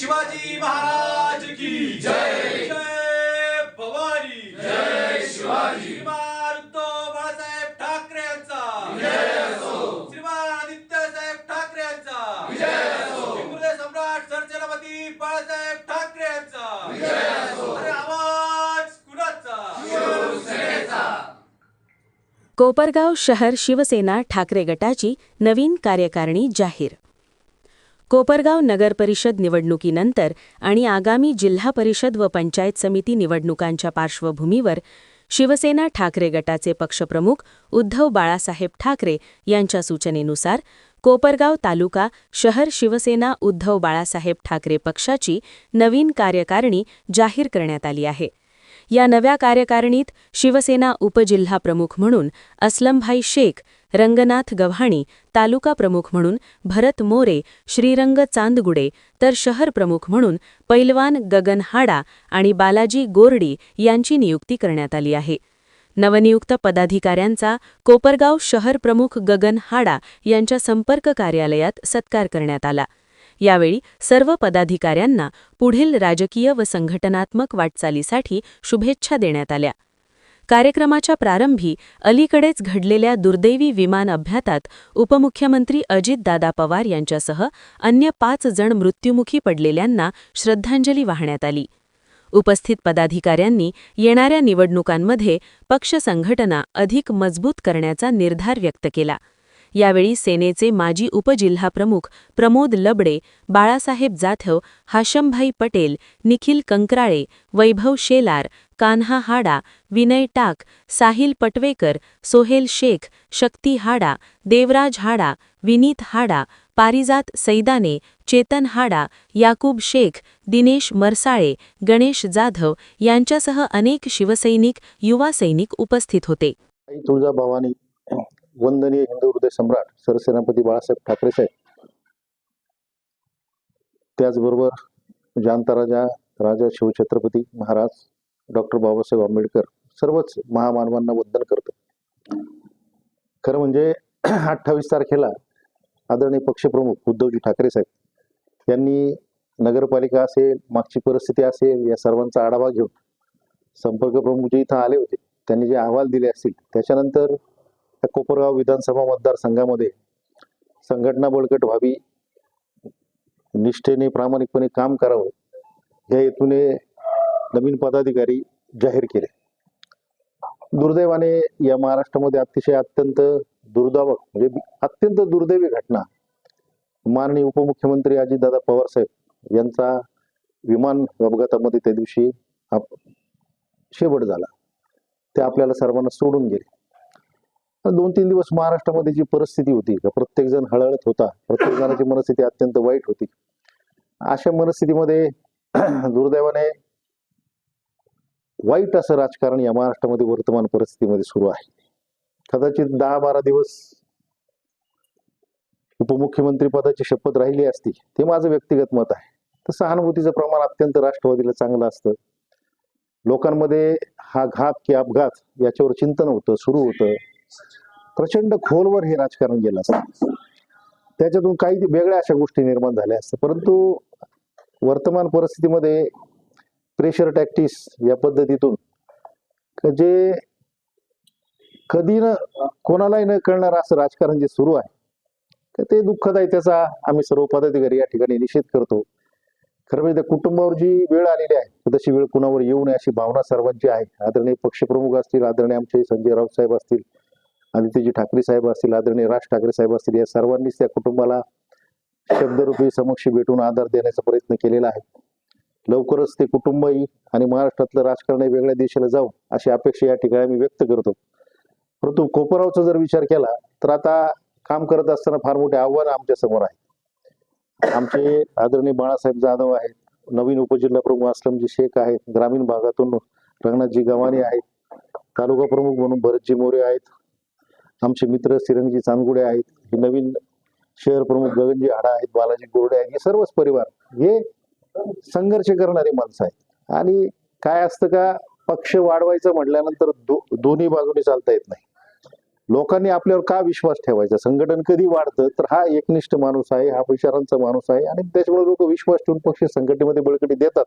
शिवाजी महाराज की जय। जय भवानी। जय शिवाजी। श्रीमान उद्धव बाळासाहेब ठाकरे यांचा। श्रीमान आदित्य साहेब ठाकरे यांचा। हिंदुहृदय सम्राट सरसेनापती बाळासाहेब ठाकरे यांचा। अरे आवाज कुणाचा? कोपरगाव शहर शिवसेना ठाकरे गटाची नवीन कार्यकारिणी जाहीर। कोपरगाव नगर परिषद निवडणुकीनंतर आणि आगामी जिल्हा परिषद व पंचायत समिती निवडणुकांच्या पार्श्वभूमीवर शिवसेना ठाकरे गटाचे पक्षप्रमुख उद्धव बाळासाहेब ठाकरे यांच्या सूचनेनुसार कोपरगाव तालुका शहर शिवसेना उद्धव बाळासाहेब ठाकरे पक्षाची नवीन कार्यकारिणी जाहीर करण्यात आली आहे. या नव्या कार्यकारिणीत शिवसेना उपजिल्हा प्रमुख म्हणून असलमभाई शेख रंगनाथ गव्हाणी तालुका प्रमुख म्हणून भरत मोरे श्रीरंग चांदगुडे तर शहर प्रमुख म्हणून पैलवान गगन हाडा आणि बालाजी गोरडी यांची नियुक्ती करण्यात आली आहे. नवनियुक्त पदाधिकाऱ्यांचा कोपरगाव शहर प्रमुख गगन हाडा यांच्या संपर्क कार्यालयात सत्कार करण्यात आला. यावेळी सर्व पदाधिकाऱ्यांना पुढील राजकीय व संघटनात्मक वाटचालीसाठी शुभेच्छा देण्यात आल्या. कार्यक्रमाच्या प्रारंभी अलीकडेच घडलेल्या दुर्दैवी विमान अपघातात उपमुख्यमंत्री अजितदादा पवार यांच्यासह अन्य पाच जण मृत्युमुखी पडलेल्यांना श्रद्धांजली वाहण्यात आली. उपस्थित पदाधिकाऱ्यांनी येणाऱ्या निवडणुकांमध्ये पक्ष संघटना अधिक मजबूत करण्याचा निर्धार व्यक्त केला. यावेळी सेनेचे माजी उपजिल्हाप्रमुख प्रमोद लबडे बाळासाहेब जाधव हाशमभाई पटेल निखिल कंकराळे वैभव शेलार कान्हा हाडा विनय टाक साहिल पटवेकर सोहेल शेख शक्ती हाडा देवराज हाडा विनीत हाडा पारिजात सैदाने चेतन हाडा याकूब शेख दिनेश मरसाळे गणेश जाधव यांच्यासह अनेक शिवसैनिक युवा सैनिक उपस्थित होते. वंदनीय हिंदू हृदय सम्राट सरसेनापती बाळासाहेब ठाकरे साहेब. त्याचबरोबर जांताराजा राजा शिवछत्रपती महाराज डॉक्टर बाबासाहेब आंबेडकर सर्वच महामानवांना वंदन करतो. खरं म्हणजे अठ्ठावीस तारखेला आदरणीय पक्षप्रमुख उद्धवजी ठाकरे साहेब यांनी नगरपालिका असेल मागची परिस्थिती असेल या सर्वांचा आढावा घेऊन संपर्क प्रमुख जे इथं आले होते त्यांनी जे अहवाल दिले असतील त्याच्यानंतर त्या कोपरगाव विधानसभा मतदारसंघामध्ये संघटना बळकट व्हावी निष्ठेने प्रामाणिकपणे काम करावं या हेतूने नवीन पदाधिकारी जाहीर केले. दुर्दैवाने या महाराष्ट्रामध्ये अतिशय अत्यंत दुर्दावक म्हणजे अत्यंत दुर्दैवी घटना. माननीय उपमुख्यमंत्री अजितदादा पवार साहेब यांचा विमान अपघातामध्ये त्या दिवशी शेवट झाला. ते आपल्याला सर्वांना सोडून गेले. दोन तीन दिवस महाराष्ट्रामध्ये जी परिस्थिती होती प्रत्येक जण हळहळत होता प्रत्येक जणाची मनस्थिती अत्यंत वाईट होती. अशा मनस्थितीमध्ये दुर्दैवाने वाईट असं राजकारण या महाराष्ट्रामध्ये वर्तमान परिस्थितीमध्ये सुरू आहे. कदाचित दहा बारा दिवस उपमुख्यमंत्री पदाची शपथ राहिली असती ते माझं व्यक्तिगत मत आहे. तर सहानुभूतीचं प्रमाण अत्यंत राष्ट्रवादीला चांगलं असतं. लोकांमध्ये हा घात की अपघात याच्यावर चिंतन होतं सुरू होतं. प्रचंड खोलवर हे राजकारण गेलं असतं. त्याच्यातून काही वेगळ्या अशा गोष्टी निर्माण झाल्या असतात. परंतु वर्तमान परिस्थितीमध्ये प्रेशर टॅक्टिस या पद्धतीतून जे कधी न कोणालाही न कळणार असं राजकारण जे सुरू आहे तर ते दुःखदायी त्याचा आम्ही सर्व पदाधिकारी या ठिकाणी निषेध करतो. खरं म्हणजे त्या कुटुंबावर जी वेळ आलेली आहे तशी वेळ कुणावर येऊ नये अशी भावना सर्वांची आहे. आदरणीय पक्षप्रमुख असतील आदरणीय आमचे संजय राऊत साहेब असतील आदित्यजी ठाकरे साहेब असतील आदरणीय राज ठाकरे साहेब असतील या सर्वांनीच त्या कुटुंबाला शब्दरूपी समक्ष भेटून आधार देण्याचा प्रयत्न केलेला आहे. लवकरच ते कुटुंबही आणि महाराष्ट्रातलं राजकारण वेगळ्या दिशेला जाऊ अशी अपेक्षा या ठिकाणी मी व्यक्त करतो. परंतु कोपरावचा जर विचार केला तर आता काम करत असताना फार मोठे आव्हान आमच्यासमोर आहे. आमचे आदरणीय बाळासाहेब जाधव आहेत नवीन उपजिल्हा प्रमुख असलमजी शेख आहेत ग्रामीण भागातून रंगनाथजी गव्हाणे आहेत तालुका प्रमुख म्हणून भरतजी मोरे आहेत आमचे मित्र सिरंगजी चांदगुडे आहेत हे नवीन शहर प्रमुख गगनजी हाडा आहेत बालाजी गोरडे आहेत हे सर्वच परिवार हे संघर्ष करणारे माणसं आहेत. आणि काय असतं का पक्ष वाढवायचं म्हटल्यानंतर दो, दोन्ही बाजूने चालता येत नाही. लोकांनी आपल्यावर का विश्वास ठेवायचा? संघटन कधी वाढतं? तर हा एकनिष्ठ माणूस आहे हा विचारांचा माणूस आहे आणि त्याच्यामुळे लोक विश्वास ठेवून पक्ष संघटनेमध्ये बळकटी देतात.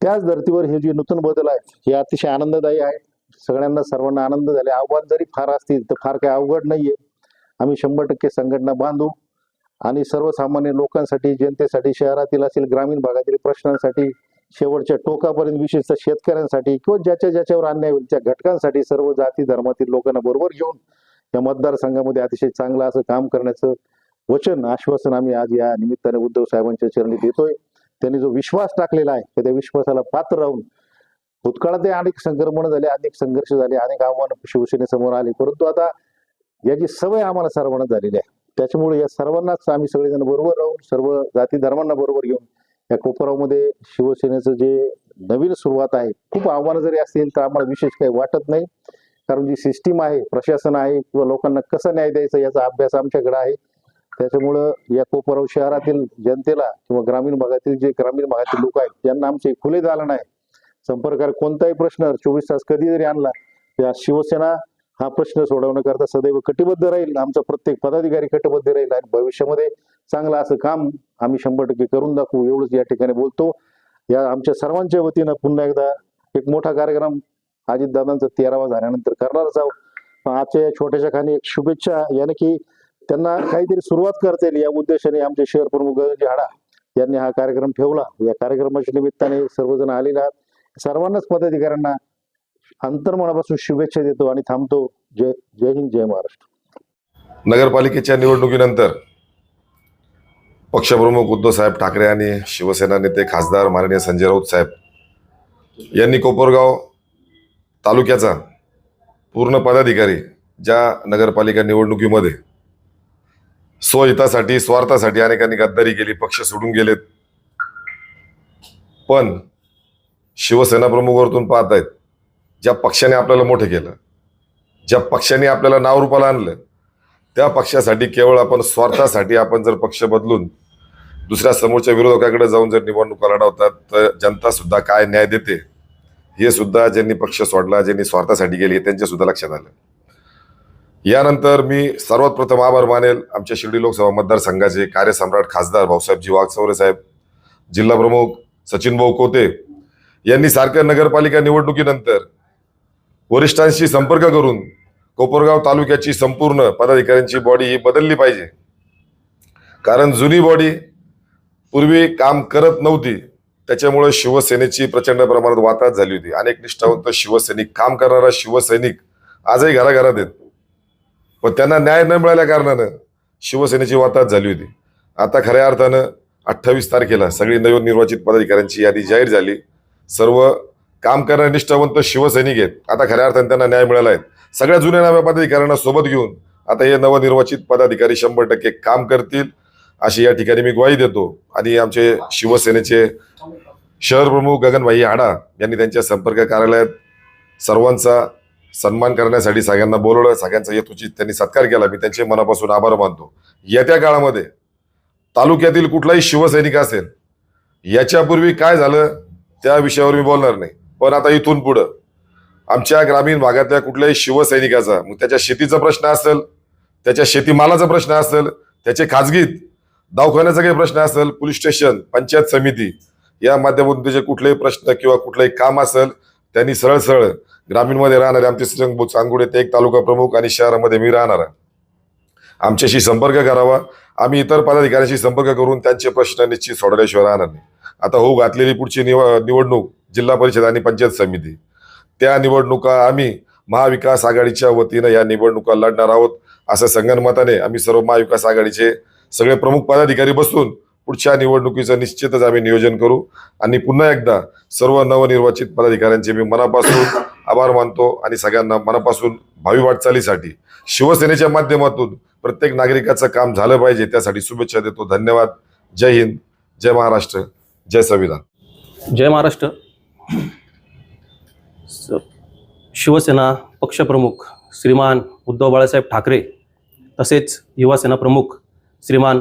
त्याच धर्तीवर हे जे नूतन बदल आहेत हे अतिशय आनंददायी आहे. सगळ्यांना सर्वांना आनंद झाले. आव्हान जरी फार असतील तर फार काही अवघड नाहीये. आम्ही शंभर टक्के संघटना बांधू आणि सर्वसामान्य लोकांसाठी जनतेसाठी शहरातील असेल ग्रामीण भागातील प्रश्नांसाठी शेवटच्या टोकापर्यंत विशेषतः शेतकऱ्यांसाठी किंवा ज्याच्या ज्याच्यावर अन्याय होईल त्या घटकांसाठी सर्व जाती धर्मातील लोकांना बरोबर घेऊन या मतदारसंघामध्ये अतिशय चांगलं असं काम करण्याचं वचन आश्वासन आम्ही आज या निमित्ताने उद्धव साहेबांच्या चरणी देतोय. त्यांनी जो विश्वास टाकलेला आहे त्या विश्वासाला पात्र राहून भूतकाळात अनेक संक्रमण झाले अनेक संघर्ष झाले अनेक आव्हानं शिवसेनेसमोर आली. परंतु आता याची सवय आम्हाला सर्वांना झालेली आहे. त्याच्यामुळे या सर्वांनाच आम्ही सगळेजण बरोबर राहून सर्व जाती धर्मांना बरोबर घेऊन या कोपरावमध्ये शिवसेनेचं जे नवीन सुरुवात आहे खूप आव्हानं जरी असतील तर आम्हाला विशेष काही वाटत नाही. कारण जी सिस्टीम आहे प्रशासन आहे किंवा लोकांना कसं न्याय द्यायचा याचा अभ्यास आमच्याकडे आहे. त्याच्यामुळं या कोपराव शहरातील जनतेला किंवा ग्रामीण भागातील जे ग्रामीण भागातील लोक आहेत त्यांना आमचे खुले दालन आहे संपर्काला कोणताही प्रश्न चोवीस तास कधी जरी आणला त्या शिवसेना हा प्रश्न सोडवण्याकरता सदैव कटिबद्ध राहील. आमचा प्रत्येक पदाधिकारी कटिबद्ध राहील आणि भविष्यामध्ये चांगलं असं काम आम्ही शंभर टक्के करून दाखवू एवढंच या ठिकाणी बोलतो. या आमच्या सर्वांच्या वतीनं पुन्हा एकदा एक मोठा कार्यक्रम अजितदादांचा तेरावा झाल्यानंतर करणारच आहोत. पण आजच्या या छोट्याशा खाणी एक शुभेच्छा याने की त्यांना काहीतरी सुरुवात करता येईल या उद्देशाने आमचे शहर प्रमुख गगनजी हाडा यांनी हा कार्यक्रम ठेवला. या कार्यक्रमाच्या निमित्ताने सर्वजण आलेले आहात. सर्वांनाच पदाधिकाऱ्यांना अंतर्मनापासून शुभेच्छा देतो आणि थांबतो. जय जय हिंद जय महाराष्ट्र. नगरपालिकेच्या निवडणुकीनंतर पक्षप्रमुख उद्धव साहेब ठाकरे आणि शिवसेना नेते खासदार माननीय संजय राऊत साहेब यांनी कोपरगाव तालुक्याचा पूर्ण पदाधिकारी ज्या नगरपालिका निवडणुकीमध्ये स्वहितासाठी स्वार्थासाठी अनेकांनी गद्दारी केली पक्ष सोडून गेलेत. पण शिवसेना प्रमुखवरतून पाहत आहेत. ज्या पक्षाने आपल्याला मोठं केलं ज्या पक्षाने आपल्याला नावरूपाला आणलं त्या पक्षासाठी केवळ आपण स्वार्थासाठी आपण जर पक्ष बदलून दुसऱ्या समोरच्या विरोधकाकडे जाऊन जर निवडणुका लढवतात तर जनता सुद्धा काय न्याय देते हे सुद्धा ज्यांनी पक्ष सोडला ज्यांनी स्वार्थासाठी गेले त्यांच्या सुद्धा लक्षात आलं. यानंतर मी सर्वात प्रथम आभार मानेल आमच्या शिर्डी लोकसभा मतदारसंघाचे कार्यसम्राट खासदार भाऊसाहेबजी वाघचौरे साहेब जिल्हा प्रमुख सचिन भाऊ कोते यांनी सारख्या नगरपालिका निवडणुकीनंतर वरिष्ठांशी संपर्क करून कोपरगाव तालुक्याची संपूर्ण पदाधिकाऱ्यांची बॉडी ही बदलली पाहिजे. कारण जुनी बॉडी पूर्वी काम करत नव्हती. त्याच्यामुळे शिवसेनेची प्रचंड प्रमाणात वाताहत झाली होती. अनेक निष्ठावंत शिवसैनिक काम करणारा शिवसैनिक आजही घराघरात आहेत. पण त्यांना न्याय न मिळाल्या कारणानं शिवसेनेची वाताहत झाली होती. आता खऱ्या अर्थानं अठ्ठावीस तारखेला सगळी नवनिर्वाचित पदाधिकाऱ्यांची यादी जाहीर झाली. सर्व काम करणारे निष्ठावंत शिवसैनिक आहेत. आता खऱ्या अर्थाने त्यांना न्याय मिळाला आहे. सगळ्या जुन्या नव्या पदाधिकाऱ्यांना सोबत घेऊन आता हे नवनिर्वाचित पदाधिकारी शंभर टक्के काम करतील अशी या ठिकाणी मी ग्वाही देतो. आणि आमचे शिवसेनेचे शहर प्रमुख गगनभाई हाडा यांनी त्यांच्या संपर्क कार्यालयात सर्वांचा सन्मान करण्यासाठी सगळ्यांना बोलवलं. सगळ्यांचा यथोचित त्यांनी सत्कार केला. मी त्यांचे मनापासून आभार मानतो. येत्या काळामध्ये तालुक्यातील कुठलाही शिवसैनिक असेल याच्यापूर्वी काय झालं? त्या विषयावर मी बोलणार नाही. पण आता इथून पुढं आमच्या ग्रामीण भागातल्या कुठल्याही शिवसैनिकाचा मग त्याच्या शेतीचा प्रश्न असेल त्याच्या शेतीमालाचा प्रश्न असेल त्याचे खाजगीत दवाखान्याचा काही प्रश्न असेल पोलीस स्टेशन पंचायत समिती या माध्यमातून त्याचे कुठलेही प्रश्न किंवा कुठलंही काम असेल त्यांनी सरळ सरळ ग्रामीणमध्ये राहणारे आमचे श्रीरंग चांगुडे ते एक तालुका प्रमुख आणि शहरामध्ये मी राहणार आहे. आमच्याशी संपर्क करावा. आम्ही इतर पदाधिकाऱ्यांशी संपर्क करून त्यांचे प्रश्न निश्चित सोडवल्याशिवाय राहणार नाही. आता होऊ घातलेली पुढची निव निवडणूक जिल्हा परिषद आणि पंचायत समिती. त्या निवडणुका आम्ही महाविकास आघाडीच्या वतीनं या निवडणुका लढणार आहोत असं संगणमताने आम्ही सर्व महाविकास आघाडीचे सगळे प्रमुख पदाधिकारी बसून पुढच्या निवडणुकीचं निश्चितच आम्ही नियोजन करू. आणि पुन्हा एकदा सर्व नवनिर्वाचित पदाधिकाऱ्यांचे मी मनापासून आभार मानतो आणि सगळ्यांना मनापासून भावी वाटचालीसाठी शिवसेनेच्या माध्यमातून प्रत्येक नागरिकाचं काम झालं पाहिजे त्यासाठी शुभेच्छा देतो. धन्यवाद. जय हिंद. जय महाराष्ट्र. जय संविधान. जय महाराष्ट्र. शिवसेना पक्षप्रमुख श्रीमान उद्धव बाळासाहेब ठाकरे तसेच युवासेना प्रमुख श्रीमान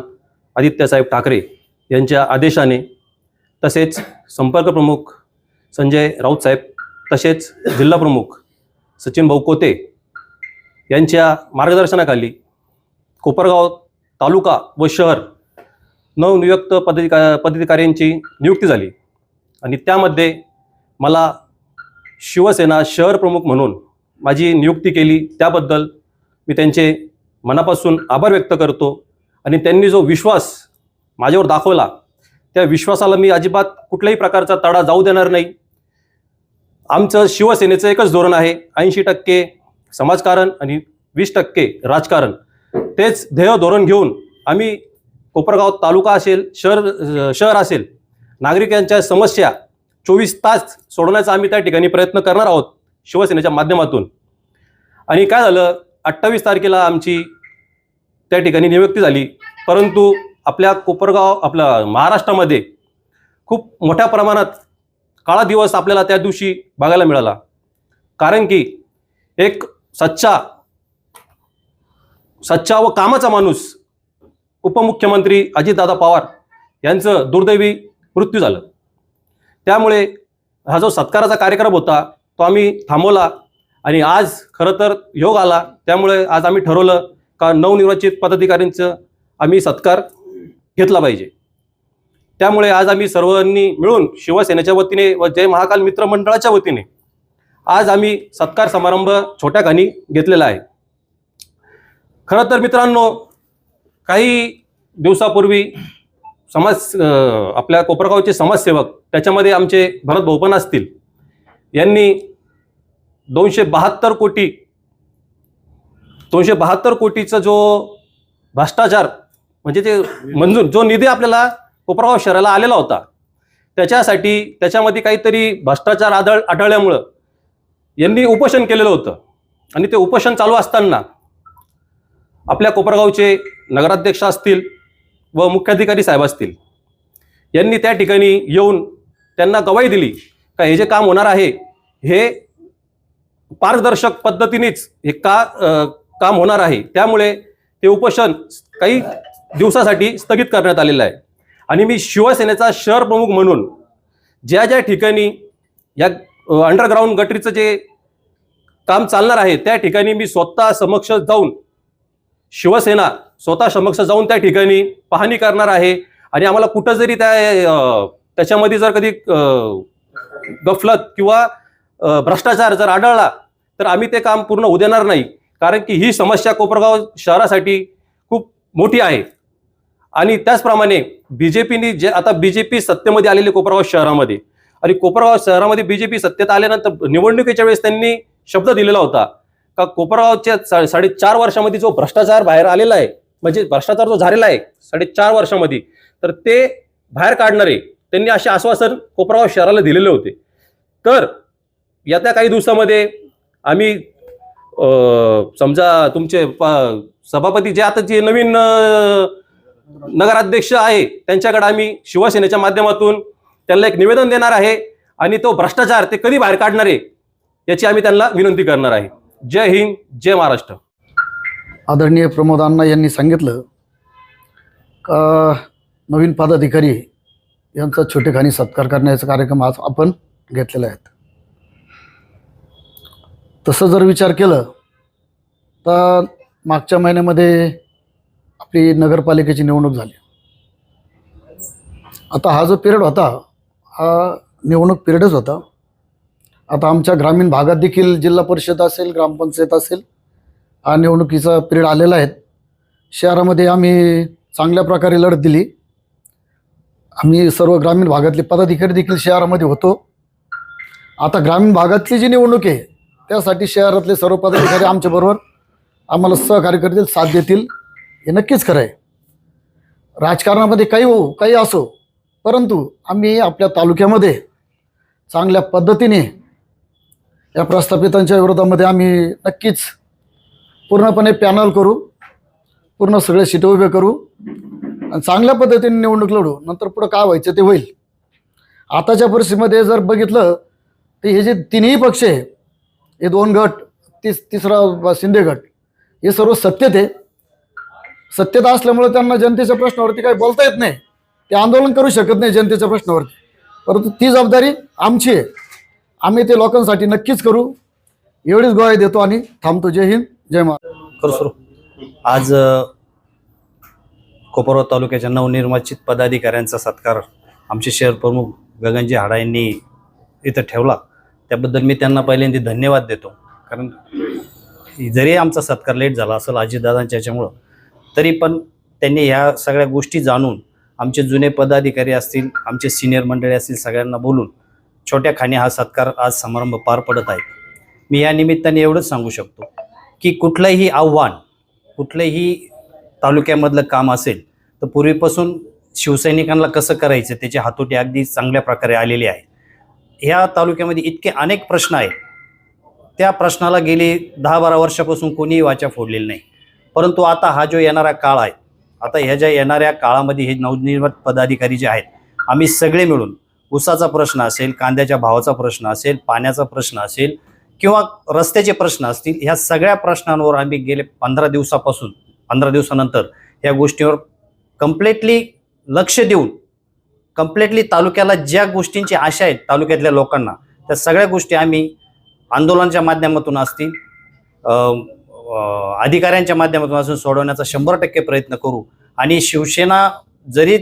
आदित्यसाहेब ठाकरे यांच्या आदेशाने तसेच संपर्क प्रमुख संजय राऊत साहेब तसेच जिल्हाप्रमुख सचिन भाऊ कोते यांच्या मार्गदर्शनाखाली कोपरगाव तालुका व शहर नवनियुक्त पदाधिका पदाधिकाऱ्यांची नियुक्ती झाली. आणि त्यामध्ये मला शिवसेना शहर प्रमुख म्हणून माझी नियुक्ती केली. त्याबद्दल मी त्यांचे मनापासून आभार व्यक्त करतो. आणि त्यांनी जो विश्वास माझ्यावर दाखवला त्या विश्वासाला मी अजिबात कुठल्याही प्रकारचा तडा जाऊ देणार नाही. आमचं शिवसेनेचं एकच धोरण आहे ऐंशी टक्के समाजकारण आणि वीस टक्के राजकारण. तेच ध्येय धोरण घेऊन आम्ही कोपरगाव तालुका असेल शहर शहर असेल नागरिकांच्या समस्या चोवीस तास सोडवण्याचा आम्ही त्या ठिकाणी प्रयत्न करणार आहोत शिवसेनेच्या माध्यमातून. आणि काय झालं अठ्ठावीस तारखेला आमची त्या ठिकाणी नियुक्ती झाली. परंतु आपल्या कोपरगाव आपल्या महाराष्ट्रामध्ये खूप मोठ्या प्रमाणात काळा दिवस आपल्याला त्या दिवशी बघायला मिळाला. कारण की एक सच्चा सच्चा व कामाचा माणूस उपमुख्यमंत्री अजितदादा पवार यांचं दुर्दैवी मृत्यू झालं. त्यामुळे हा जो सत्काराचा कार्यक्रम होता तो आम्ही थांबवला आणि आज खरं तर योग आला. त्यामुळे आज आम्ही ठरवलं का नवनिर्वाचित पदाधिकाऱ्यांचं आम्ही सत्कार घेतला पाहिजे. त्यामुळे आज आम्ही सर्वांनी मिळून शिवसेनेच्या वतीने व जय महाकाल मित्र मंडळाच्या वतीने आज आम्ही सत्कार समारंभ छोट्या खाणी घेतलेला आहे. खरं तर मित्रांनो काही दिवसापूर्वी समाज आपल्या कोपरगावचे समाजसेवक त्याच्यामध्ये आमचे भरत भाऊ असतील यांनी दोनशे बहात्तर कोटी दोनशे बहात्तर कोटीचा जो भ्रष्टाचार म्हणजे ते मंजूर जो निधी आपल्याला कोपरगाव शहराला आलेला होता त्याच्यासाठी त्याच्यामध्ये काहीतरी भ्रष्टाचार आढळ आढळल्यामुळं यांनी उपोषण केलेलं होतं. आणि ते उपोषण चालू असताना आपल्या कोपरगावचे नगराध्यक्ष असतील व मुख्याधिकारी साहेब असतील यांनी त्या ठिकाणी येऊन त्यांना गवाही दिली का हे जे काम होणार आहे हे पारदर्शक पद्धतीनेच हे का काम होणार आहे त्यामुळे ते उपोषण काही दिवसासाठी स्थगित करण्यात आलेलं आहे. आणि मी शिवसेनेचा शहर प्रमुख म्हणून ज्या ज्या ठिकाणी या अंडरग्राऊंड गटरीचं जे काम चालणार आहे त्या ठिकाणी मी स्वतः समक्ष जाऊन शिवसेना स्वतः समक्ष जाऊन त्या ठिकाणी पाहणी करणार आहे. आणि आम्हाला कुठं जरी त्या त्याच्यामध्ये जर कधी गफलत किंवा भ्रष्टाचार जर आढळला तर आम्ही ते काम पूर्ण होऊ देणार नाही. कारण की ही समस्या कोपरगाव शहरासाठी खूप मोठी आहे. आणि त्याचप्रमाणे बी जे पीने जे आता बी जे पी सत्तेमध्ये आलेले कोपरगाव शहरामध्ये. आणि कोपरगाव शहरामध्ये बी जे पी सत्तेत आल्यानंतर निवडणुकीच्या वेळेस त्यांनी शब्द दिलेला होता. का कोपरगावच्या साडेचार वर्षामध्ये जो भ्रष्टाचार बाहेर आलेला आहे म्हणजे भ्रष्टाचार जो झालेला आहे साडेचार वर्षामध्ये तर ते बाहेर काढणारे त्यांनी असे आश्वासन कोपरगाव शहराला दिलेले होते. तर येत्या काही दिवसामध्ये आम्ही समजा तुमचे सभापती जे आता जे नवीन नगराध्यक्ष आहे त्यांच्याकडे आम्ही शिवसेनेच्या माध्यमातून त्यांना एक निवेदन देणार आहे आणि तो भ्रष्टाचार ते कधी बाहेर काढणार आहे याची आम्ही त्यांना विनंती करणार आहे. जय हिंद जय महाराष्ट्र. आदरणीय प्रमोद अण्णा यांनी सांगितलं का नवीन पदाधिकारी यांचा छोटेखानी सत्कार करण्याचा कार्यक्रम आज आपण घेतलेला आहेत. तसं जर विचार केलं तर मागच्या महिन्यामध्ये आपली नगरपालिकेची निवडणूक झाली. आता हा जो पिरियड होता हा निवडणूक पिरियडच होता. आता आमच्या ग्रामीण भागात देखील जिल्हा परिषद असेल ग्रामपंचायत असेल हा निवडणुकीचा पिरियड आलेला आहे. शहरामध्ये आम्ही चांगल्या प्रकारे लढत दिली. आम्ही सर्व ग्रामीण भागातले पदाधिकारी देखील शहरामध्ये होतो. आता ग्रामीण भागातली जी निवडणूक आहे त्यासाठी शहरातले सर्व पदाधिकारी आमच्याबरोबर आम्हाला सहकार्य करतील साथ देतील. हे नक्कीच खरं आहे. राजकारणामध्ये काही हो काही असो परंतु आम्ही आपल्या तालुक्यामध्ये चांगल्या पद्धतीने या प्रस्थापितांच्या विरोधामध्ये आम्ही नक्कीच पूर्णपणे पॅनल करू पूर्ण सगळे शिटे उभे करू आणि चांगल्या पद्धतीने निवडणूक लढू. नंतर पुढं काय व्हायचं ते होईल. आताच्या परिस्थितीमध्ये जर बघितलं तर हे जे तिन्ही पक्ष आहे हे दोन गट तिस तिसरा ब- शिंदे गट हे सर्व सत्तेत आहे. सत्तेत असल्यामुळे त्यांना जनतेच्या प्रश्नावरती काही बोलता येत नाही. ते आंदोलन करू शकत नाही जनतेच्या प्रश्नावरती. परंतु ती जबाबदारी आमची आहे. आम्ही ते लोकांसाठी नक्कीच करू. एवढीच गोळ्या देतो आणि थांबतो. जय हिंद. जय महाराज आज कोपरवा कोपरगाव तालुक्याच्या नवनिर्वाचित पदाधिकाऱ्यांचा सत्कार आमचे शहर प्रमुख गगनजी हाडा यांनी इथं ठेवला. त्याबद्दल मी त्यांना पहिल्यांदा धन्यवाद देतो. कारण जरी आमचा सत्कार लेट झाला असेल अजितदादांच्या याच्यामुळं तरी पण त्यांनी ह्या सगळ्या गोष्टी जाणून आमचे जुने पदाधिकारी असतील आमचे सिनियर मंडळी असतील सगळ्यांना बोलून छोट्या खाणी हा सत्कार आज समारंभ पार पडत आहे. मी या निमित्ताने एवढंच सांगू शकतो. की कुठलंही आव्हान कुठलंही तालुक्यामधलं काम असेल तर पूर्वीपासून शिवसैनिकांना कसं करायचं त्याची हातोटी अगदी चांगल्या प्रकारे आलेली आहे. ह्या तालुक्यामध्ये इतके अनेक प्रश्न आहेत. त्या प्रश्नाला गेली दहा बारा वर्षापासून कोणीही वाचा फोडलेली नाही. परंतु आता हा जो येणारा काळ आहे आता ह्या ज्या येणाऱ्या काळामध्ये हे नवनिर्मित पदाधिकारी जे आहेत आम्ही सगळे मिळून ऊसाचा प्रश्न असेल कांद्याच्या भावाचा प्रश्न असेल पाण्याचा प्रश्न असेल किंवा रस्त्याचे प्रश्न असतील ह्या सगळ्या प्रश्नांवर आम्ही गेले पंधरा दिवसापासून पंधरा दिवसानंतर या गोष्टीवर कम्प्लेटली लक्ष देऊन कम्प्लेटली तालुक्याला ज्या गोष्टींची आशा आहेत तालुक्यातल्या लोकांना त्या सगळ्या गोष्टी आम्ही आंदोलनाच्या माध्यमातून असतील अधिकाऱ्यांच्या माध्यमातून असून सोडवण्याचा शंभर टक्के प्रयत्न करू. आणि शिवसेना जरी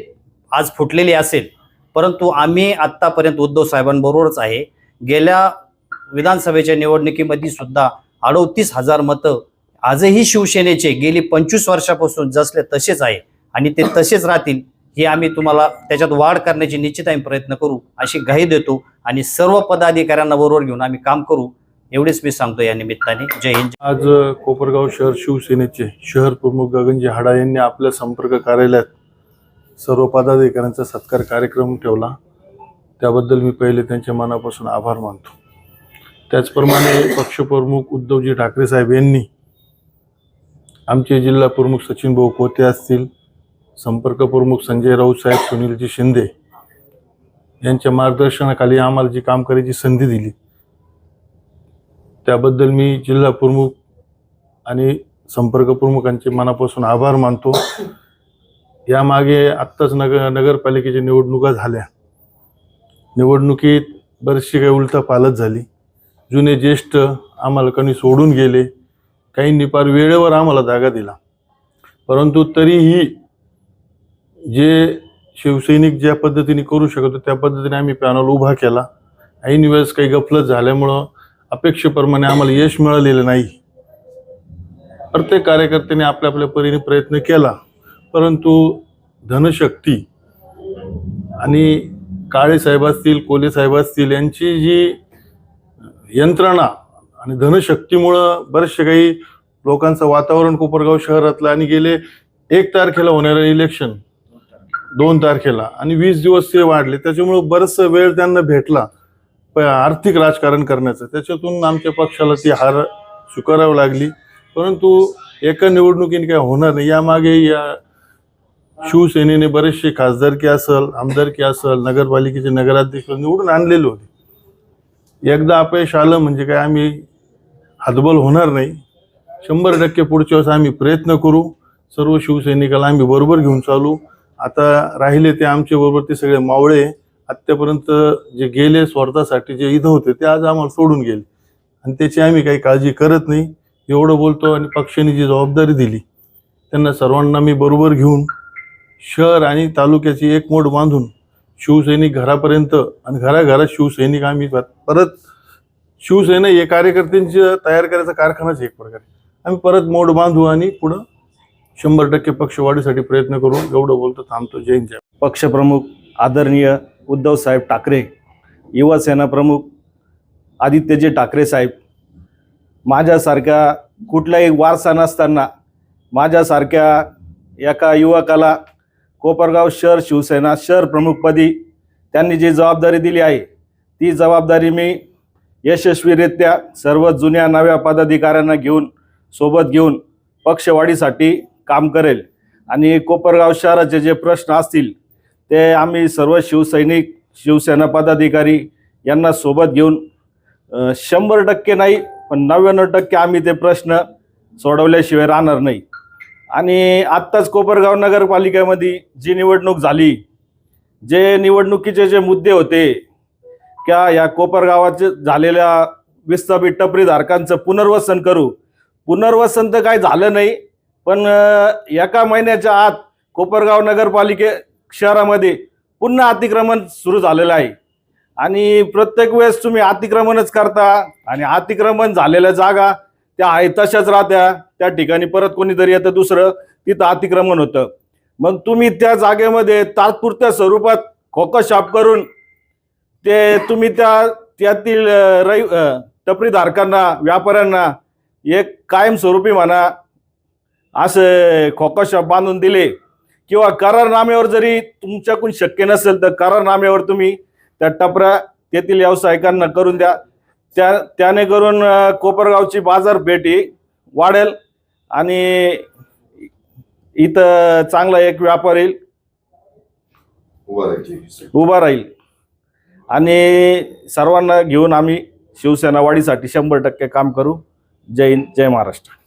आज फुटलेली असेल परंतु आम्ही आत्तापर्यंत उद्धव साहेबांबरोबरच आहे. गेल्या विधानसभेच्या निवडणुकीमध्ये सुद्धा अडोतीस हजार मतं आजही शिवसेनेचे गेली पंचवीस वर्षापासून जसले तसेच आहे आणि ते तसेच राहतील हे आम्ही तुम्हाला त्याच्यात वाढ करण्याची निश्चित आम्ही प्रयत्न करू अशी ग्वाही देतो आणि सर्व पदाधिकाऱ्यांना बरोबर घेऊन आम्ही काम करू एवढेच मी सांगतो या निमित्ताने. जय हिंद. आज कोपरगाव शहर शिवसेनेचे शहर प्रमुख गगनजी हाडा यांनी आपल्या संपर्क कार्यालयात सर्व पदाधिकाऱ्यांचा सत्कार कार्यक्रम ठेवला. त्याबद्दल मी पहिले त्यांच्या मनापासून आभार मानतो. त्याचप्रमाणे पक्षप्रमुख उद्धवजी ठाकरे साहेब यांनी आमचे जिल्हा प्रमुख सचिन भाऊ कोते असतील संपर्क प्रमुख संजय राऊत साहेब सुनीलजी शिंदे यांच्या मार्गदर्शनाखाली आम्हाला जी काम करायची संधी दिली त्याबद्दल मी जिल्हा प्रमुख आणि संपर्क प्रमुखांचे मनापासून आभार मानतो. यामागे आत्ताच नग नगरपालिकेच्या निवडणुका झाल्या. निवडणुकीत बरीचशी काही उलटा पालत झाली. जुने ज्येष्ठ आम्हाला कोणी सोडून गेले काहींनी फार वेळेवर आम्हाला जागा दिला. परंतु तरीही जे शिवसैनिक ज्या पद्धतीने करू शकत होते त्या पद्धतीने आम्ही पॅनल उभा केला. ऐन वेळेस काही गफलत झाल्यामुळं अपेक्षेप्रमाणे आम्हाला यश मिळालेलं नाही. प्रत्येक कार्यकर्त्याने आपल्या आपल्या परीने प्रयत्न केला परंतु धनशक्ती आणि काळे साहेब असतील कोले साहेब असतील यांची जी यंत्रणा आणि धनशक्तीमुळं बरेचसे काही लोकांचं वातावरण कोपरगाव शहरातलं आणि गेले एक तारखेला होणारं इलेक्शन दोन तारखेला. आणि वीस दिवस ते वाढले. त्याच्यामुळं बरंचसं वेळ त्यांना भेटला. प- आर्थिक राजकारण करण्याचं. त्याच्यातून आमच्या पक्षाला ती हार स्वीकारावी लागली. परंतु एका निवडणुकीने काय होणार नाही. यामागे या शिवसेनेने बरेचसे खासदारकी असल आमदारकी असल नगरपालिकेचे नगराध्यक्ष निवडून आणलेले होते. एकदा अपयश आलं म्हणजे काय आम्ही हातबल होणार नाही. शंभर टक्के पुढच्या वेळेस आम्ही प्रयत्न करू. सर्व शिवसैनिकाला आम्ही बरोबर घेऊन चालू. आता राहिले ते आमचे बरोबर ते सगळे मावळे. आत्तापर्यंत जे गेले स्वार्थासाठी जे इथं होते ते आज आम्हाला सोडून गेले. आणि त्याची आम्ही काही काळजी करत नाही. एवढं बोलतो आणि पक्षाने जी जबाबदारी दिली त्यांना सर्वांना मी बरोबर घेऊन शहर आणि तालुक्याची एक मोड बांधून शिवसैनिक घरापर्यंत आणि घराघरात शिवसैनिक आम्ही परत शिवसेना हे कार्यकर्त्यांची तयार करायचा कारखानाच एक प्रकारे. आम्ही परत मोड बांधू आणि पुढं शंभर टक्के पक्ष वाढीसाठी प्रयत्न करू. एवढं बोलतो थांबतो. जय जय पक्षप्रमुख आदरणीय उद्धवसाहेब ठाकरे युवासेना प्रमुख आदित्यजी ठाकरे साहेब माझ्यासारख्या कुठलाही वारसा नसताना माझ्यासारख्या एका युवकाला कोपरगाव शहर शिवसेना शहर प्रमुखपदी त्यांनी जी जबाबदारी दिली आहे ती जबाबदारी मी यशस्वीरित्या सर्व जुन्या नव्या पदाधिकाऱ्यांना घेऊन सोबत घेऊन पक्षवाढीसाठी काम करेल. आणि कोपरगाव शहराचे जे प्रश्न असतील ते आम्ही सर्व शिवसैनिक शिवसेना पदाधिकारी यांना सोबत घेऊन शंभर टक्के नाही पण नव्याण्णव टक्के आम्ही ते प्रश्न सोडवल्याशिवाय राहणार नाही. आणि आत्ताच कोपरगाव नगरपालिकेमध्ये जी निवडणूक झाली जे निवडणुकीचे जे मुद्दे होते त्या या कोपरगावाचे झालेल्या विस्थापित टपरीधारकांचं पुनर्वसन करू. पुनर्वसन तर काय झालं नाही पण एका महिन्याच्या आत कोपरगाव नगरपालिके शहरामध्ये पुन्हा अतिक्रमण सुरू झालेलं आहे. आणि प्रत्येक वेळेस तुम्ही अतिक्रमणच करता आणि अतिक्रमण झालेल्या जागा त्या आहे तशाच राहत्या. त्या ठिकाणी परत कोणीतरी येतं दुसरं तिथं अतिक्रमण होतं. मग तुम्ही त्या जागेमध्ये तात्पुरत्या स्वरूपात खोकशाप करून ते तुम्ही त्या त्यातील अ, टपरीधारकांना व्यापाऱ्यांना एक कायमस्वरूपी म्हणा असे खोकशाप बांधून दिले. किंवा करारनाम्यावर जरी तुमच्याकडून शक्य नसेल तर करारनाम्यावर तुम्ही त्या टपऱ्या तेथील व्यावसायिकांना करून द्या. त्या त्याने करून कोपरगावची बाजारपेठ ही वाढेल आणि इथं चांगला एक व्यापार येईल. उभा राहील. आणि सर्वांना घेऊन आम्ही शिवसेना वाढीसाठी शंभर टक्के काम करू. जय हिंद जय महाराष्ट्र.